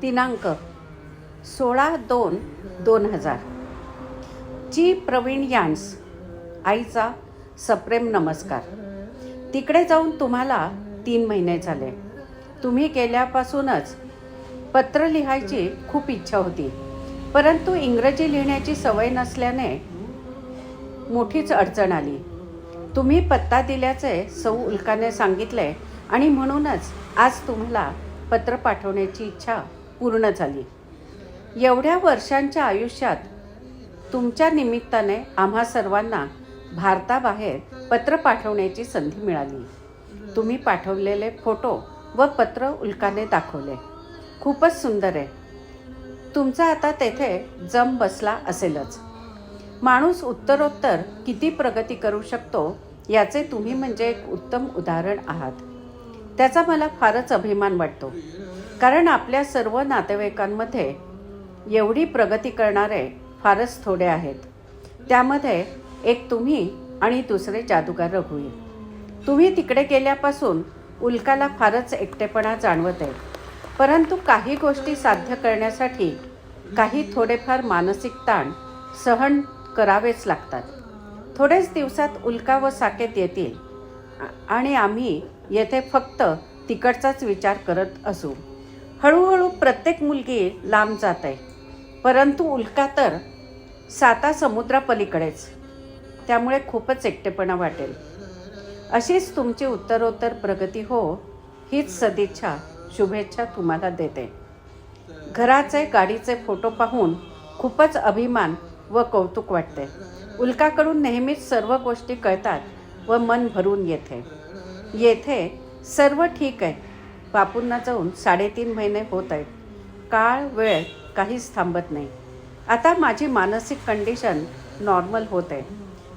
दिनांक सोळा दोन दोन हजार. जी प्रवीण यान्स आईचा सप्रेम नमस्कार. तिकडे जाऊन तुम्हाला तीन महिने झाले. तुम्ही गेल्यापासूनच पत्र लिहायची खूप इच्छा होती. परंतु इंग्रजी लिहिण्याची सवय नसल्याने मोठीच अडचण आली. तुम्ही पत्ता दिल्याचे सौ उल्काने सांगितले आणि म्हणूनच आज तुम्हाला पत्र पाठवण्याची इच्छा पूर्ण झाली. एवढ्या वर्षांच्या आयुष्यात तुमच्या निमित्ताने आम्हा सर्वांना भारताबाहेर पत्र पाठवण्याची संधी मिळाली. तुम्ही पाठवलेले फोटो व पत्र उल्काने दाखवले. खूपच सुंदर आहे. तुमचा आता तेथे जम बसला असेलच. माणूस उत्तरोत्तर किती प्रगती करू शकतो याचे तुम्ही म्हणजे एक उत्तम उदाहरण आहात. त्याचा मला फारच अभिमान वाटतो. कारण आपल्या सर्व नातेवाईकांमध्ये एवढी प्रगती करणारे फारच थोडे आहेत. त्यामध्ये एक तुम्ही आणि दुसरे जादूगार रघुई तुम्ही तिकडे गेल्यापासून उल्काला फारच एकटेपणा जाणवत आहे. परंतु काही गोष्टी साध्य करण्यासाठी काही थोडेफार मानसिक ताण सहन करावेच लागतात. थोडेच दिवसात उल्का व साकेत येतील. आणि आम्ही येथे फक्त तिकडचाच विचार करत असू. हळूहळू प्रत्येक मुलगी लांब जात आहे. परंतु उल्का तर साता समुद्रापलीकडेच. त्यामुळे खूपच एकटेपणा वाटेल. अशीच तुमची उत्तरोत्तर प्रगती हो हीच सदिच्छा शुभेच्छा तुम्हाला देते. घराचे गाडीचे फोटो पाहून खूपच अभिमान व कौतुक वाटते. उल्काकडून नेहमीच सर्व गोष्टी कळतात. व मन भरून येते येथे सर्व ठीक आहे. बापूंना जाऊन साडेतीन महिने होत आहेत. काळ वेळ काहीच थांबत नाही. आता माझी मानसिक कंडिशन नॉर्मल होत आहे.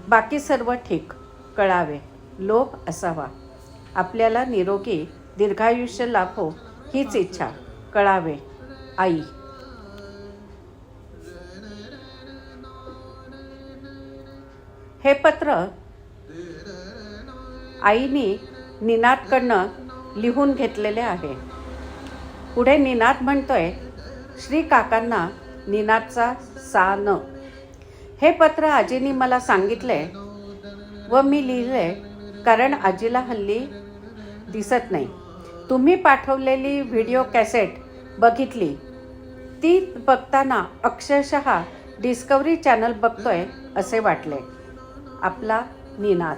बाकी सर्व ठीक. कळावे. लोभ असावा. आपल्याला निरोगी दीर्घायुष्य लाभो हीच इच्छा. कळावे. आई. हे पत्र आईनी निनादकडनं लिहून घेतलेले आहे. पुढे निनाद म्हणतोय श्री काकांना निनादचा सा न. हे पत्र आजीनी मला सांगितले व मी लिहिले कारण आजीला हल्ली दिसत नाही. तुम्ही पाठवलेली व्हिडिओ कॅसेट बघितली. ती बघताना अक्षरशः डिस्कवरी चॅनल बघतोय असे वाटले. आपला निनाद.